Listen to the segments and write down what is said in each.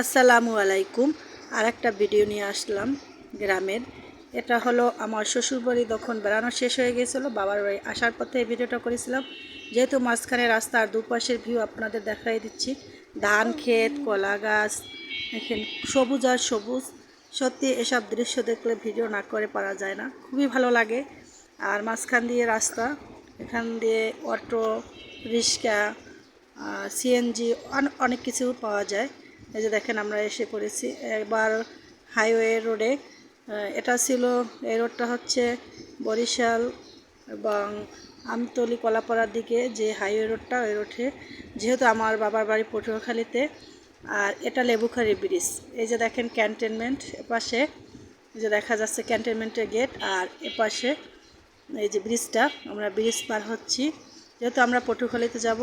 আসসালামু আলাইকুম। আর একটা ভিডিও নিয়ে আসলাম গ্রামের। এটা হলো আমার শ্বশুরবাড়ি তখন বেড়ানো শেষ হয়ে গেছিল, বাবার বাড়ি আসার পথে এই ভিডিওটা করেছিলাম। যেহেতু মাঝখানে রাস্তা আর দুপাশের ভিউ আপনাদের দেখাই দিচ্ছি, ধান ক্ষেত, কলা গাছ এখানে সবুজ আর সবুজ। সত্যি এসব দৃশ্য দেখলে ভিডিও না করে পারা যায় না, খুবই ভালো লাগে। আর মাঝখান দিয়ে রাস্তা, এখান দিয়ে অটো, রিক্সা সিএনজি অনেক কিছু পাওয়া যায়। এই যে দেখেন আমরা এসে পড়েছি। এবার হাইওয়ে রোডে এটা ছিল, এই রোডটা হচ্ছে বরিশাল এবং আমতলি কলাপাড়ার দিকে যে হাইওয়ে রোডটা ওই রোডে যেহেতু আমার বাবার বাড়ি পটুয়াখালীতে, আর এটা লেবুখারি ব্রিজ এই যে দেখেন ক্যান্টেনমেন্ট এপাশে যে দেখা যাচ্ছে ক্যান্টেনমেন্টের গেট আর এপাশে এই যে ব্রিজটা আমরা ব্রিজ পার হচ্ছি। যেহেতু আমরা পটুখালীতে যাব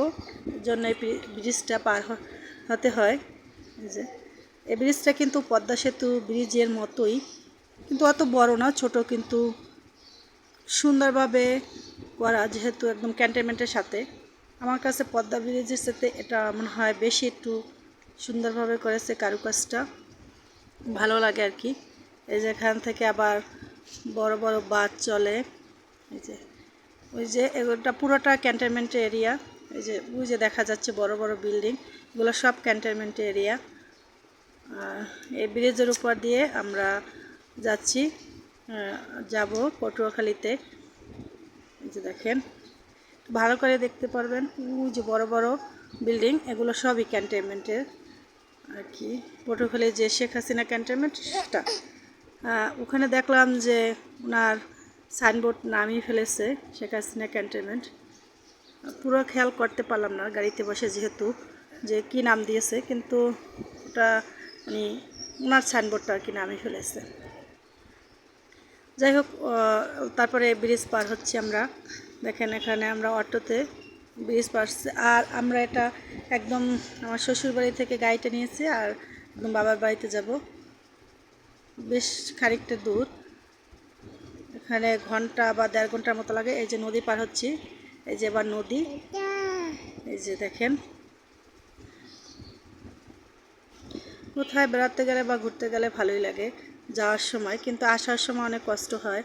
জন্য এই ব্রিজটা পার হতে হয়। যে, এই ব্রিজটা কিন্তু পদ্মা সেতু ব্রিজের মতোই, কিন্তু অত বড় না, ছোট কিন্তু সুন্দরভাবে করা, যেহেতু একদম ক্যান্টনমেন্টের সাথে। আমার কাছে পদ্মা ব্রিজের সাথে এটা মনে হয় বেশি একটু সুন্দরভাবে করেছে কারুকাজটা। ভালো লাগে আর কি। এই যে এখান থেকে আবার বড় বড় বাস চলে। এই যে, ওই যে এগুলোটা পুরোটা ক্যান্টনমেন্ট এরিয়া এই যে, ওই যে দেখা যাচ্ছে বড় বড় বিল্ডিং এগুলো সব ক্যান্টনমেন্ট এরিয়া এই ব্রিজের উপর দিয়ে আমরা যাচ্ছি যাব পটুয়াখালীতে। যে দেখেন ভালো করে দেখতে পারবেন। যে বড় বড় বিল্ডিং এগুলো সবই ক্যান্টনমেন্টের আর কি, পটুয়াখালী যে শেখ হাসিনা ক্যান্টনমেন্ট সেটা। ওখানে দেখলাম যে ওনার সাইনবোর্ড নামিয়ে ফেলেছে শেখ হাসিনা ক্যান্টনমেন্ট পুরো খেয়াল করতে পারলাম না গাড়িতে বসে যেহেতু। যে কি নাম দিয়েছে, কিন্তু ওটা মানে ওনার সাইনবোর্ডটা আর কি নামিয়ে ফেলেছে। যাই হোক তারপরে ব্রিজ পার হচ্ছি আমরা। দেখেন এখানে আমরা অটোতে ব্রিজ পারছি। আর আমরা এটা একদম আমার শ্বশুর বাড়ি থেকে গাড়িটা নিয়েছি আর একদম বাবার বাড়িতে যাব। বেশ খানিকটা দূর। এখানে ঘণ্টা বা দেড় ঘণ্টার মতো লাগে। এই যে নদী পার হচ্ছি। এই যে এবার নদী। এই যে দেখেন কোথায় বেড়াতে গেলে বা ঘুরতে গেলে ভালোই লাগে যাওয়ার সময়, কিন্তু আসার সময় অনেক কষ্ট হয়।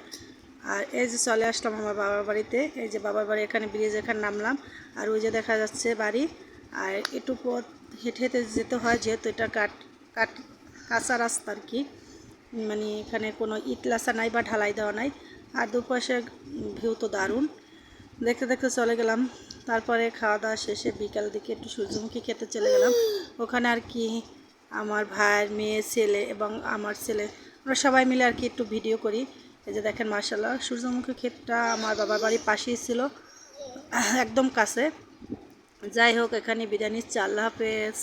আর এই যে চলে আসলাম আমার বাবার বাড়িতে, এই যে বাবার বাড়ি এখানে ব্রিজ এখানে নামলাম, আর ওই যে দেখা যাচ্ছে বাড়ি, আর একটু পথ হেঁটে হেঁটে যেতে হয়, যেহেতু এটা কাট কাট কাঁচা রাস্তা আর কি। মানে এখানে কোনো ইট লাসা নাই বা ঢালাই দেওয়া নাই, আর দুপাশে ভিউ তো দারুণ। দেখতে দেখতে চলে গেলাম, তারপরে খাওয়া দাওয়া শেষে বিকাল দিকে একটু সূর্যমুখী খেতে চলে গেলাম। ওখানে আর কি আমার ভাইয়ের মেয়ে, ছেলে এবং আমার ছেলে। আমরা সবাই মিলে আর কি একটু ভিডিও করি। এই যে দেখেন মার্শাল্লাহ সূর্যমুখী ক্ষেতটা আমার বাবার বাড়ির পাশেই ছিল, একদম কাছে। যাই হোক এখানে বিরিয়ানির চাল্লা হাফেজ।